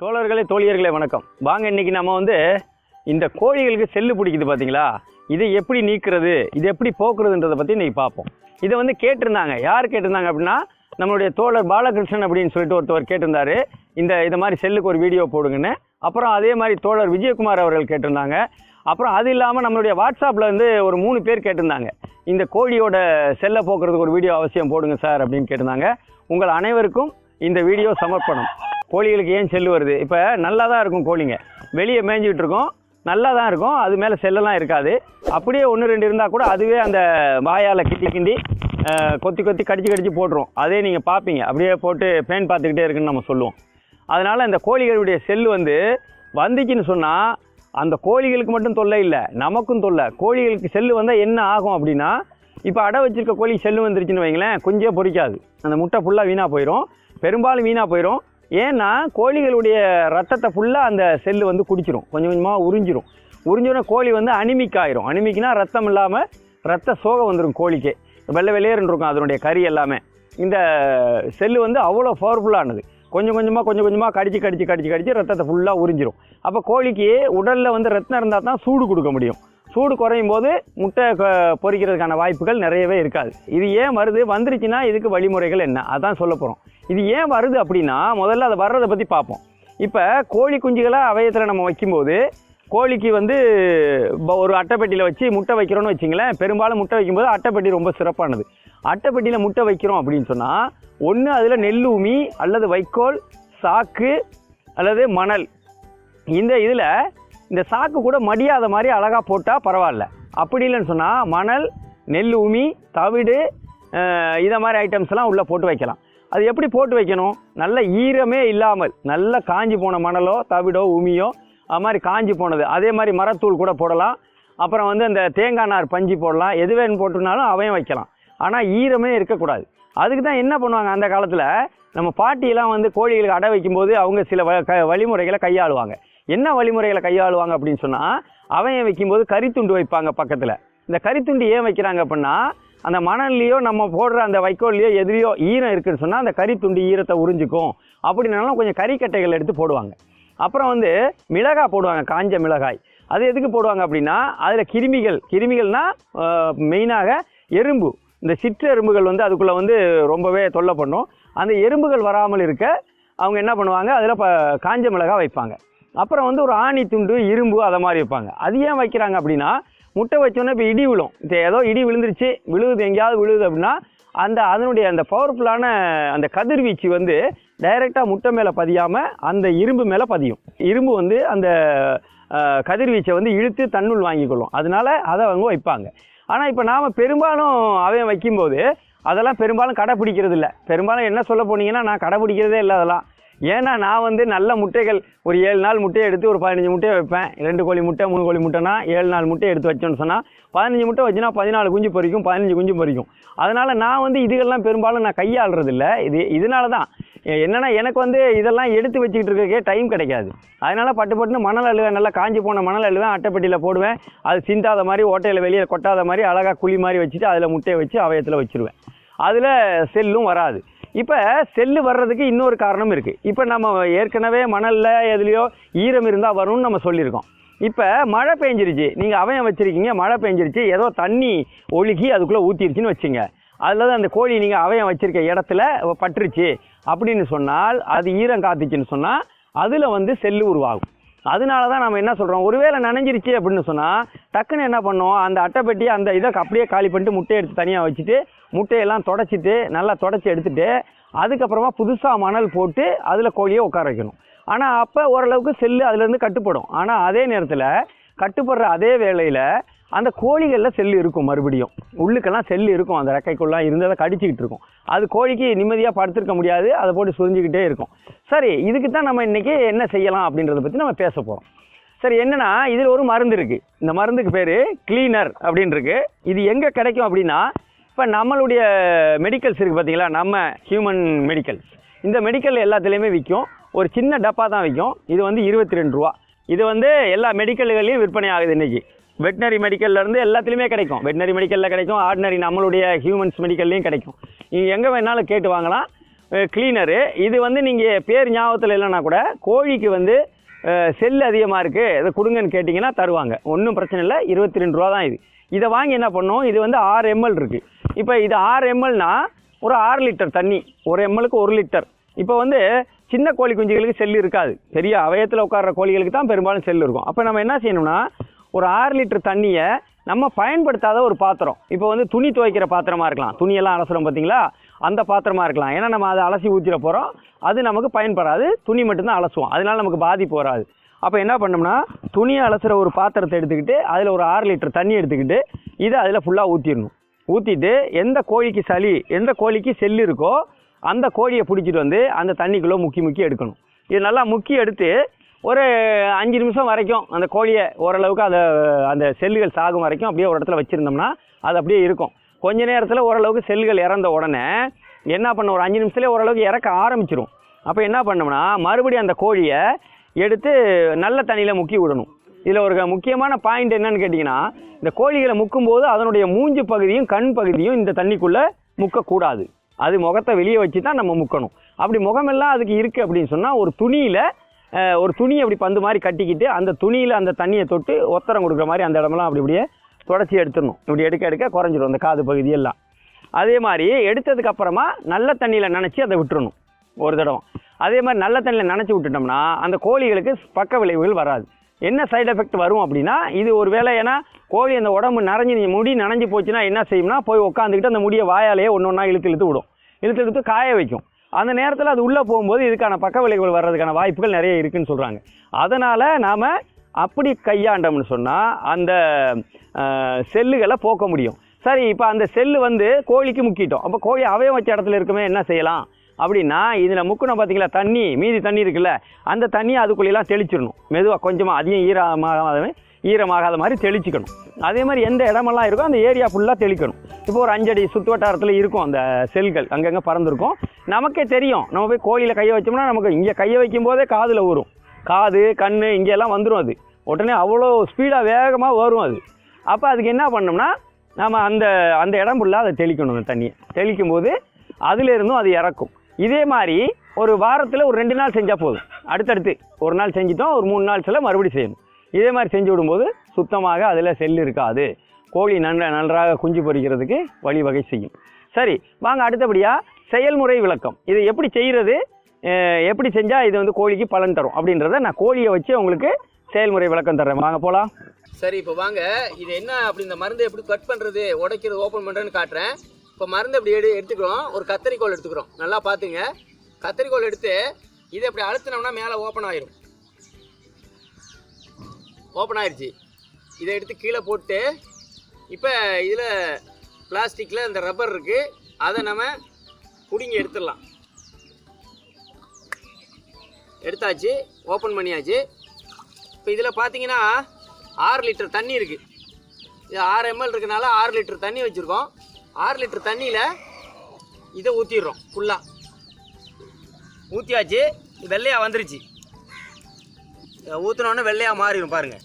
தோழர்களே தோழியர்களே வணக்கம். வாங்க இன்னைக்கு நம்ம வந்து இந்த கோழிகளுக்கு செல்லு பிடிக்குது பார்த்தீங்களா இதை எப்படி நீக்கிறது இது எப்படி போக்குறதுன்றதை பற்றி இன்னைக்கு பார்ப்போம். இதை வந்து கேட்டிருந்தாங்க. யார் கேட்டிருந்தாங்க அப்படின்னா நம்மளுடைய தோழர் பாலகிருஷ்ணன் அப்படின்னு சொல்லிட்டு ஒருத்தவர் கேட்டிருந்தாரு. இந்த இது மாதிரி செல்லுக்கு ஒரு வீடியோ போடுங்கன்னு. அப்புறம் அதே மாதிரி தோழர் விஜயகுமார் அவர்கள் கேட்டிருந்தாங்க. அப்புறம் அது இல்லாமல் நம்மளுடைய வாட்ஸ்அப்பில் வந்து ஒரு மூணு பேர் கேட்டிருந்தாங்க. இந்த கோழியோட செல்லை போக்குறதுக்கு ஒரு வீடியோ அவசியம் போடுங்க சார் அப்படின்னு கேட்டிருந்தாங்க. உங்கள் அனைவருக்கும் இந்த வீடியோ சமர்ப்பணம். கோழிகளுக்கு ஏன் செல்லு வருது? இப்போ நல்லா தான் இருக்கும் கோழிங்க. வெளியே மேய்ஞ்சிக்கிட்டு இருக்கோம். நல்லா தான் இருக்கும். அது மேலே செல்லெல்லாம் இருக்காது. அப்படியே ஒன்று ரெண்டு இருந்தால் கூட அதுவே அந்த வாயால் கிண்டி கிண்டி கொத்தி கொத்தி கடிச்சு கடிச்சு போட்டுரும். அதே நீங்கள் பார்ப்பீங்க அப்படியே போட்டு பேன் பார்த்துக்கிட்டே இருக்குன்னு நம்ம சொல்லுவோம். அதனால் இந்த கோழிகளுடைய செல்லு வந்து வந்துச்சுன்னு சொன்னால் அந்த கோழிகளுக்கு மட்டும் தொல்லை இல்லை. நமக்கும் தொல்லை. கோழிகளுக்கு செல்லு வந்தால் என்ன ஆகும் அப்படின்னா இப்போ அடை வச்சிருக்க கோழி செல்லு வந்துருச்சுன்னு வைங்களேன் குஞ்சே பொறிக்காது. அந்த முட்டை ஃபுல்லாக வீணாக போயிடும் பெரும்பாலும் வீணாக போயிடும் ஏன்னா கோழிகளுடைய ரத்தத்தை ஃபுல்லாக அந்த செல்லு வந்து குடிச்சிரும். கொஞ்சம் கொஞ்சமாக உறிஞ்சிரும். உறிஞ்சோடனே கோழி வந்து அனிமிக் ஆயிரும் அனிமிக்னா ரத்தம் இல்லாமல் ரத்த சோகம் வந்துடும் கோழிக்கு. வெள்ளை வெளியேறுன்னு இருக்கும் அதனுடைய கறி எல்லாமே. இந்த செல்லு வந்து அவ்வளோ பவர்ஃபுல்லானது கொஞ்சம் கொஞ்சமாக கொஞ்சம் கொஞ்சமாக கடிச்சு கடிச்சு கடிச்சு கடிச்சு ரத்தத்தை ஃபுல்லாக உறிஞ்சிரும். அப்போ கோழிக்கு உடலில் வந்து ரத்தம் இருந்தால் தான் சூடு கொடுக்க முடியும். சூடு குறையும் போது முட்டை பொறிக்கிறதுக்கான பொரிக்கிறதுக்கான வாய்ப்புகள் நிறையவே இருக்காது. இது ஏன் வருது? வந்துருச்சுன்னா இதுக்கு வழிமுறைகள் என்ன? அதான் சொல்ல போகிறோம் இது ஏன் வருது அப்படின்னா முதல்ல அதை வர்றதை பற்றி பார்ப்போம். இப்போ கோழி குஞ்சுகளை அவயத்தில் நம்ம வைக்கும்போது கோழிக்கு வந்து ஒரு அட்டைப்பெட்டியில் வச்சு முட்டை வைக்கிறோன்னு வச்சிங்களேன் பெரும்பாலும் முட்டை வைக்கும்போது அட்டைப்பெட்டி ரொம்ப சிறப்பானது. அட்டைப்பெட்டியில் முட்டை வைக்கிறோம் அப்படின்னு சொன்னால் ஒன்று அதில் நெல் உமி அல்லது வைக்கோல் சாக்கு அல்லது மணல். இந்த இதில் இந்த சாக்கு கூட மடியாத மாதிரி அழகாக போட்டால் பரவாயில்ல. அப்படி இல்லைன்னு சொன்னால் மணல் நெல் உமி தவிடு இதை மாதிரி ஐட்டம்ஸ்லாம் உள்ளே போட்டு வைக்கலாம். அது எப்படி போட்டு வைக்கணும்? நல்ல ஈரமே இல்லாமல் நல்ல காஞ்சி போன மணலோ தவிடோ உமியோ அது மாதிரி காஞ்சி போனது. அதே மாதிரி மரத்தூள் கூட போடலாம். அப்புறம் வந்து அந்த தேங்காய் நார் பஞ்சு போடலாம். எது வேணும் போட்டுனாலும் அவையும் வைக்கலாம். ஆனால் ஈரமே இருக்கக்கூடாது. அதுக்கு தான் என்ன பண்ணுவாங்க அந்த காலத்தில்? நம்ம பாட்டியெல்லாம் வந்து கோழிகளுக்கு அடை வைக்கும்போது அவங்க சில வ க வழிமுறைகளை கையாளுவாங்க. என்ன வழிமுறைகளை கையாளுவாங்க அப்படின்னு சொன்னால் அவன் வைக்கும்போது கறித்துண்டு வைப்பாங்க பக்கத்தில். இந்த கறித்துண்டு ஏன் வைக்கிறாங்க அப்படின்னா அந்த மணல்லையோ நம்ம போடுற அந்த வைக்கோல்லையோ எதிரியோ ஈரம் இருக்குதுன்னு சொன்னால் அந்த கறித்துண்டு ஈரத்தை உறிஞ்சிக்கும். அப்படின்னாலும் கொஞ்சம் கறிக்கட்டைகள் எடுத்து போடுவாங்க. அப்புறம் வந்து மிளகாய் போடுவாங்க காஞ்ச மிளகாய். அது எதுக்கு போடுவாங்க அப்படின்னா அதில் கிருமிகள் கிருமிகள்னால் மெயினாக எறும்பு. இந்த சிற்றெரும்புகள் வந்து அதுக்குள்ளே வந்து ரொம்பவே தொல்லை பண்ணும். அந்த எறும்புகள் வராமல் இருக்க அவங்க என்ன பண்ணுவாங்க? அதில் ப காஞ்ச மிளகாய் வைப்பாங்க. அப்புறம் வந்து ஒரு ஆணி துண்டு இரும்பு அதை மாதிரி வைப்பாங்க. அது ஏன் வைக்கிறாங்க அப்படின்னா முட்டை வச்சோன்னே இப்போ இடி விழும். இப்போ ஏதோ இடி விழுந்துருச்சு விழுகுது எங்கேயாவது விழுகுது அப்படின்னா அந்த அதனுடைய அந்த பவர்ஃபுல்லான அந்த கதிர்வீச்சு வந்து டைரெக்டாக முட்டை மேலே பதியாமல் அந்த இரும்பு மேலே பதியும். இரும்பு வந்து அந்த கதிர்வீச்சை வந்து இழுத்து தன்னுள் வாங்கிக்கொள்ளும் அதனால அதை அவங்க வைப்பாங்க. ஆனால் இப்போ நாம் பெரும்பாலும் அவன் வைக்கும்போது அதெல்லாம் பெரும்பாலும் கடைப்பிடிக்கிறது இல்லை பெரும்பாலும் என்ன சொல்ல போனீங்கன்னா நான் கடைப்பிடிக்கிறதே இல்லை அதெல்லாம். ஏன்னா நான் வந்து நல்ல முட்டைகள் ஒரு ஏழு நாள் முட்டையை எடுத்து ஒரு பதினஞ்சு முட்டையை வைப்பேன். ரெண்டு கோழி முட்டை மூணு கோழி முட்டைனா ஏழு நாள் முட்டையை எடுத்து வச்சோன்னு சொன்னால் பதினஞ்சு முட்டை வச்சுனா பதினாலு குஞ்சு பொரிக்கும் பதினஞ்சு குஞ்சு பொரிக்கும் அதனால் நான் வந்து இதுகள்லாம் பெரும்பாலும் நான் கையாளுறதில்ல. இது இதனால தான் என்னென்னா எனக்கு வந்து இதெல்லாம் எடுத்து வச்சுக்கிட்டு இருக்கே டைம் கிடைக்காது. அதனால் பட்டு பட்டுன்னு மணல் அழுவேன் நல்லா காஞ்சி போன மணல் அழுவேன் அட்டைப்பட்டியில் போடுவேன். அது சிந்தாத மாதிரி ஓட்டையில் வெளியே கொட்டாத மாதிரி அழகாக குழி மாதிரி வச்சுட்டு அதில் முட்டையை வச்சு அவயத்தில் வச்சுருவேன். அதில் செல்லும் வராது. இப்போ செல்லு வர்றதுக்கு இன்னொரு காரணம் இருக்குது இப்போ நம்ம ஏற்கனவே மணலில் எதுலேயோ ஈரம் இருந்தால் வரும்னு நம்ம சொல்லியிருக்கோம். இப்போ மழை பெஞ்சிருச்சு. நீங்கள் அவன் வச்சுருக்கீங்க மழை பெஞ்சிருச்சு. ஏதோ தண்ணி ஒழுகி அதுக்குள்ளே ஊற்றிருச்சுன்னு வச்சுங்க. அதில் தான் அந்த கோழி நீங்கள் அவயம் வச்சுருக்க இடத்துல பட்டுருச்சு. அப்படின்னு சொன்னால் அது ஈரம் காத்துச்சுன்னு சொன்னால் அதில் வந்து செல்லு உருவாகும். அதனால தான் நம்ம என்ன சொல்கிறோம் ஒருவேளை நனைஞ்சிருச்சு அப்படின்னு சொன்னால் டக்குன்னு என்ன பண்ணோம் அந்த அட்டைப்பெட்டி அந்த இதை அப்படியே காலி பண்ணிட்டு முட்டையை எடுத்து தனியாக வச்சுட்டு முட்டையெல்லாம் தொடச்சிட்டு நல்லா தொடச்சி எடுத்துட்டு அதுக்கப்புறமா புதுசாக மணல் போட்டு அதில் கோழியை உட்கார வைக்கணும். ஆனால் அப்போ ஓரளவுக்கு செல்லு அதுலேருந்து கட்டுப்படும். ஆனால் அதே நேரத்தில் கட்டுப்படுற அதே வேளையில் அந்த கோழிகளில் செல்லு இருக்கும் மறுபடியும். உள்ளுக்கெல்லாம் செல் இருக்கும். அந்த ரெக்கைக்குள்ளே இருந்து அதை கடிச்சிக்கிட்டு இருக்கும். அது கோழிக்கு நிம்மதியாக படுத்திருக்க முடியாது. அதை போட்டு சுரிஞ்சிக்கிட்டே இருக்கும். சரி இதுக்கு தான் நம்ம இன்றைக்கி என்ன செய்யலாம் அப்படின்றத பற்றி நம்ம பேச போகிறோம் சரி என்னென்னா இதில் ஒரு மருந்து இருக்குது இந்த மருந்துக்கு பேர் க்ளீனர் அப்படின்ருக்கு இது எங்கே கிடைக்கும் அப்படின்னா இப்போ நம்மளுடைய மெடிக்கல்ஸ் இருக்குது பார்த்தீங்களா நம்ம ஹியூமன் மெடிக்கல்ஸ். இந்த மெடிக்கல் எல்லாத்துலேயுமே விற்கும் ஒரு சின்ன டப்பா தான் விற்கும் இது வந்து இருபத்தி ரெண்டு ரூபா. இது வந்து எல்லா மெடிக்கல்கள்லையும் விற்பனை ஆகுது இன்றைக்கி வெட்டினரி மெடிக்கல்லேருந்து எல்லாத்துலேயுமே கிடைக்கும். வெட்டினரி மெடிக்கலில் கிடைக்கும். ஆர்டினரி நம்மளுடைய ஹியூமன்ஸ் மெடிக்கல்லையும் கிடைக்கும். நீங்கள் எங்கே வேணாலும் கேட்டு வாங்கலாம். க்ளீனரு இது வந்து நீங்கள் பேர் ஞாபகத்தில் இல்லைன்னா கூட கோழிக்கு வந்து செல் அதிகமாக இருக்குது இதை கொடுங்கன்னு கேட்டிங்கன்னா தருவாங்க. ஒன்றும் பிரச்சனை இல்லை. இருபத்தி ரெண்டு ரூபா தான் இது. இதை வாங்கி என்ன பண்ணோம்? இது வந்து ஆறு எம்எல் இருக்குது இப்போ இது ஆறு எம்எல்னா ஒரு ஆறு லிட்டர் தண்ணி. ஒரு எம்எலுக்கு ஒரு லிட்டர். இப்போ வந்து சின்ன கோழி குஞ்சுகளுக்கு செல் இருக்காது. பெரிய அவயத்தில் உட்கார்ற கோழிகளுக்கு தான் பெரும்பாலும் செல் இருக்கும். அப்போ நம்ம என்ன செய்யணும்னா ஒரு ஆறு லிட்டர் தண்ணியை நம்ம பயன்படுத்தாத ஒரு பாத்திரம். இப்போ வந்து துணி துவைக்கிற பாத்திரமாக இருக்கலாம். துணியெல்லாம் அலசுறோம் பார்த்தீங்களா அந்த பாத்திரமாக இருக்கலாம். ஏன்னா நம்ம அதை அலசி ஊற்றிட போகிறோம் அது நமக்கு பயன்படாது. துணி மட்டும்தான் அலசுவோம். அதனால நமக்கு பாதிப்பு வராது. அப்போ என்ன பண்ணோம்னா துணியை அலசுகிற ஒரு பாத்திரத்தை எடுத்துக்கிட்டு அதில் ஒரு ஆறு லிட்டர் தண்ணி எடுத்துக்கிட்டு இதை அதில் ஃபுல்லாக ஊற்றிடணும் ஊற்றிட்டு எந்த கோழிக்கு சளி எந்த கோழிக்கு செல்லு இருக்கோ அந்த கோழியை பிடிச்சிட்டு வந்து அந்த தண்ணிக்குள்ளே முக்கி முக்கி எடுக்கணும். இது நல்லா முக்கி எடுத்து ஒரு அஞ்சு நிமிஷம் வரைக்கும் அந்த கோழியை ஓரளவுக்கு அதை அந்த செல்லுகள் சாகும் வரைக்கும் அப்படியே ஒரு இடத்துல வச்சுருந்தோம்னா அது அப்படியே இருக்கும். கொஞ்ச நேரத்தில் ஓரளவுக்கு செல்லுகள் இறந்த உடனே என்ன பண்ண ஒரு அஞ்சு நிமிஷத்துலேயே ஓரளவுக்கு இறக்க ஆரம்பிச்சிரும். அப்போ என்ன பண்ணோம்னா மறுபடியும் அந்த கோழியை எடுத்து நல்ல தண்ணியில் முக்கி விடணும். இதில் ஒரு முக்கியமான பாயிண்ட் என்னன்னு கேட்டிங்கன்னா இந்த கோழிகளை முக்கும்போது அதனுடைய மூஞ்சு பகுதியும் கண் பகுதியும் இந்த தண்ணிக்குள்ளே முக்கக்கூடாது. அது முகத்தை வெளியே வச்சு தான் நம்ம முக்கணும். அப்படி முகமெல்லாம் அதுக்கு இருக்குது அப்படின்னு சொன்னால் ஒரு துணியில் ஒரு துணியை அப்படி பந்து மாதிரி கட்டிக்கிட்டு அந்த துணியில் அந்த தண்ணியை தொட்டு ஒத்தரம் கொடுக்குற மாதிரி அந்த இடமெல்லாம் அப்படி இப்படியே தொடச்சி எடுத்துடணும். இப்படி எடுக்க எடுக்க குறைஞ்சிடும் அந்த காது பகுதியெல்லாம் அதே மாதிரி எடுத்ததுக்கப்புறமா நல்ல தண்ணியில் நனைச்சி அதை விட்டுறணும். ஒரு தடவை. அதே மாதிரி நல்ல தண்ணியில் நனைச்சி விட்டுட்டோம்னா அந்த கோழிகளுக்கு பக்க விளைவுகள் வராது. என்ன சைடு எஃபெக்ட் வரும் அப்படின்னா இது ஒரு வேளை ஏன்னா கோழி அந்த உடம்பு நனைஞ்சு முடி நனைஞ்சு போச்சுன்னா என்ன செய்யும்னா போய் உட்காந்துக்கிட்டு அந்த முடியை வாயாலேயே ஒன்று ஒன்றா இழுத்து இழுத்து விடும். இழுத்து இழுத்து காய வைக்கும். அந்த நேரத்தில் அது உள்ளே போகும்போது இதுக்கான பக்க விளைவுகள் வர்றதுக்கான வாய்ப்புகள் நிறைய இருக்குன்னு சொல்கிறாங்க அதனால் நாம் அப்படி கையாண்டோம்னு சொன்னால் அந்த செல்லுகளை போக்க முடியும். சரி இப்போ அந்த செல்லு வந்து கோழிக்கு முக்கிட்டோம். அப்போ கோழி அவயம் வச்ச இடத்துல இருக்குமே என்ன செய்யலாம்? அப்படின்னா இதில் முக்கணும் பார்த்தீங்களா தண்ணி மீதி தண்ணி இருக்குல்ல அந்த தண்ணியை அதுக்குள்ளேலாம் தெளிச்சிடணும். மெதுவாக கொஞ்சமாக அதிகம் ஈரமாகாத ஈரமாகாத மாதிரி தெளிச்சிக்கணும். அதே மாதிரி எந்த இடமெல்லாம் இருக்கோ அந்த ஏரியா ஃபுல்லாக தெளிக்கணும். இப்போ ஒரு அஞ்சடி சுற்று வட்டாரத்தில் இருக்கும் அந்த செல்கள் அங்கங்கே பறந்துருக்கும். நமக்கே தெரியும். நம்ம போய் கோழியில் கையை வச்சோம்னா நமக்கு இங்கே கையை வைக்கும் போதே காதில் ஊறும். காது கண் இங்கெல்லாம் வந்துடும் அது. உடனே அவ்வளோ ஸ்பீடாக வேகமாக வரும் அது. அப்போ அதுக்கு என்ன பண்ணோம்னா நம்ம அந்த அந்த இடம் ஃபுல்லாக அதை தெளிக்கணும் அந்த தண்ணியை. தெளிக்கும் போது அதுலேருந்தும் அது இறக்கும். இதே மாதிரி ஒரு வாரத்தில் ஒரு ரெண்டு நாள் செஞ்சால் போதும். அடுத்தடுத்து ஒரு நாள் செஞ்சிட்டோம் ஒரு மூணு நாள் சில மறுபடியும் செய்யணும். இதே மாதிரி செஞ்சு விடும்போது சுத்தமாக அதில் செல் இருக்காது. கோழி நன்ற நன்றாக குஞ்சு பொரிக்கிறதுக்கு வழிவகை செய்யும். சரி வாங்க அடுத்தபடியாக செயல்முறை விளக்கம். இதை எப்படி செய்கிறது? எப்படி செஞ்சால் இது வந்து கோழிக்கு பலன் தரும்? அப்படின்றத நான் கோழியை வச்சு உங்களுக்கு செயல்முறை விளக்கம் தர்றேன். வாங்க போகலாம் சரி இப்போ வாங்க. இது என்ன அப்படி இந்த மருந்தை எப்படி கட் பண்ணுறது உடைக்கிறது ஓப்பன் பண்ணுறேன்னு காட்டுறேன். இப்போ மருந்து அப்படி எடு எடுத்துக்கிறோம். ஒரு கத்தரிக்கோல் எடுத்துக்கிறோம். நல்லா பார்த்துங்க. கத்தரிக்கோல் எடுத்து இதை அப்படி அழுத்தினோம்னா மேலே ஓப்பன் ஆயிரும். ஓப்பன் ஆயிடுச்சு இதை எடுத்து கீழே போட்டு இப்போ இதில் பிளாஸ்டிக்கில் இந்த ரப்பர் இருக்குது அதை நம்ம பிடுங்கி எடுத்துடலாம். எடுத்தாச்சு ஓப்பன் பண்ணியாச்சு. இப்போ இதில் பார்த்தீங்கன்னா ஆறு லிட்டர் தண்ணி இருக்குது இது ஆறு எம்எல் இருக்கனால ஆறு லிட்டர் தண்ணி வச்சுருக்கோம். ஆறு லிட்டர் தண்ணியில் இதை ஊற்றிடுறோம் ஃபுல்லாக ஊற்றியாச்சு வெள்ளையாக வந்துருச்சு. ஊற்றினோடனே வெள்ளையாக மாறிடும் பாருங்கள்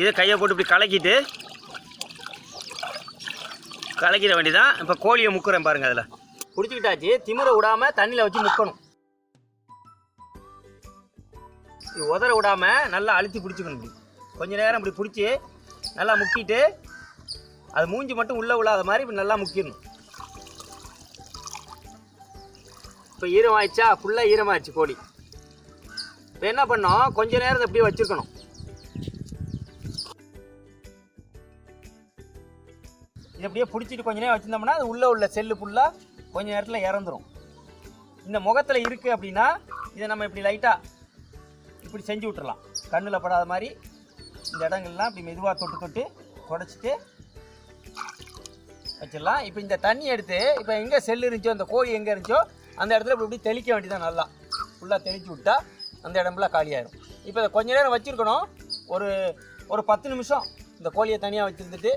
இதை கையை போட்டு இப்படி கலக்கிட்டு கலக்கிட வேண்டிதான் இப்போ கோழியை முக்குறேன் பாருங்கள் அதில். பிடிச்சிக்கிட்டாச்சு திமிர விடாமல் தண்ணியில் வச்சு முக்கணும். உதற விடாமல் நல்லா அழுத்தி பிடிச்சிக்கணும் இப்படி. கொஞ்ச நேரம் இப்படி பிடிச்சி நல்லா முக்கிட்டு அது மூஞ்சி மட்டும் உள்ளே விழாத மாதிரி இப்படி நல்லா முக்கிடணும். இப்போ ஈரமாயிடுச்சா ஃபுல்லாக ஈரமாயிடுச்சு கோழி. இப்போ என்ன பண்ணோம்? கொஞ்ச நேரம் அப்படியே வச்சுருக்கணும். இது அப்படியே பிடிச்சிட்டு கொஞ்ச நேரம் வச்சிருந்தோம்னா அது உள்ளே உள்ள செல்லு ஃபுல்லாக கொஞ்ச நேரத்தில் இறந்துடும் இந்த முகத்தில் இருக்குது அப்படின்னா இதை நம்ம இப்படி லைட்டாக இப்படி செஞ்சு விட்டுறலாம். கண்ணில் படாத மாதிரி இந்த இடங்கள்லாம் அப்படி மெதுவாக தொட்டு தொட்டு தொடச்சிட்டு வச்சிடலாம். இப்போ இந்த தண்ணி எடுத்து இப்போ எங்கே செல்லு இருந்துச்சோ அந்த கோழி எங்கே இருந்துச்சோ அந்த இடத்துல இப்படி இப்படி தெளிக்க வேண்டியதான் நல்லா. ஃபுல்லாக தெளிச்சு விட்டா அந்த இடம்லாம் காலியாயிடும் இப்போ இதை கொஞ்ச நேரம் வச்சுருக்கணும். ஒரு ஒரு பத்து நிமிஷம் இந்த கோழியை தனியாக வச்சுருந்துட்டு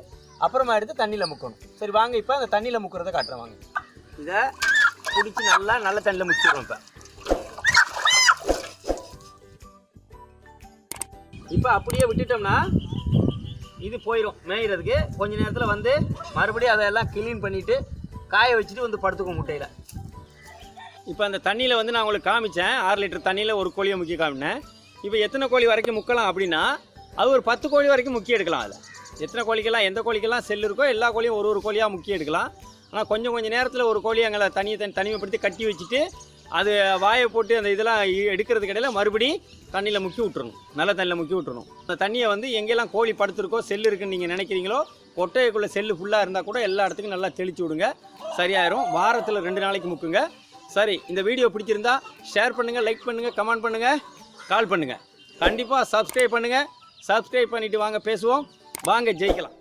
அப்புறமா எடுத்து தண்ணியில் முக்கணும். சரி வாங்க இப்போ அந்த தண்ணியில் முக்கிறத காட்டுறேன் வாங்க. இதை பிடிச்சி நல்லா நல்ல தண்ணியில் முக்கிடுவோம் இப்போ. இப்போ அப்படியே விட்டுட்டோம்னா இது போயிடும் மேய்கிறதுக்கு கொஞ்ச நேரத்தில் வந்து மறுபடியும் அதையெல்லாம் க்ளீன் பண்ணிவிட்டு காய வச்சுட்டு வந்து படுத்துக்கும் முட்டையில். இப்போ அந்த தண்ணியில் வந்து நான் உங்களுக்கு காமிச்சேன். ஆறு லிட்டர் தண்ணியில் ஒரு கோழியை முக்கிய காமினேன். இப்போ எத்தனை கோழி வரைக்கும் முக்கலாம் அப்படின்னா அது ஒரு பத்து கோழி வரைக்கும் முக்கிய எடுக்கலாம் அதில் எத்தனை கோழிக்கெல்லாம் எந்த கோழிக்கெல்லாம் செல் இருக்கோ எல்லா கோழியும் ஒரு ஒரு கோழியாக முக்கிய எடுக்கலாம். ஆனால் கொஞ்சம் கொஞ்சம் நேரத்தில் ஒரு கோழி அங்கே தனியை தனி தனிமைப்படுத்தி கட்டி வச்சுட்டு அது வாயை போட்டு அந்த இதெல்லாம் எடுக்கிறது எடுக்கிறதுக்கு இடையில தண்ணியில் முக்கி விட்டுறணும். நல்ல தண்ணியில் முக்கி விட்டுறணும். அந்த தண்ணியை வந்து எங்கெல்லாம் கோழி படுத்திருக்கோ செல் இருக்குன்னு நீங்கள் நினைக்கிறீங்களோ கொட்டைக்குள்ளே செல்லு ஃபுல்லாக இருந்தால் கூட எல்லா இடத்துக்கும் நல்லா தெளிச்சு விடுங்க. சரியாயிரும். வாரத்தில் ரெண்டு நாளைக்கு முக்குங்க. சரி இந்த வீடியோ பிடிச்சிருந்தா ஷேர் பண்ணுங்கள் லைக் பண்ணுங்கள் கமெண்ட் பண்ணுங்கள் கால் பண்ணுங்கள் கண்டிப்பாக சப்ஸ்கிரைப் பண்ணுங்கள் சப்ஸ்கிரைப் பண்ணிவிட்டு வாங்க பேசுவோம். வாங்க ஜெயிக்கலாம்.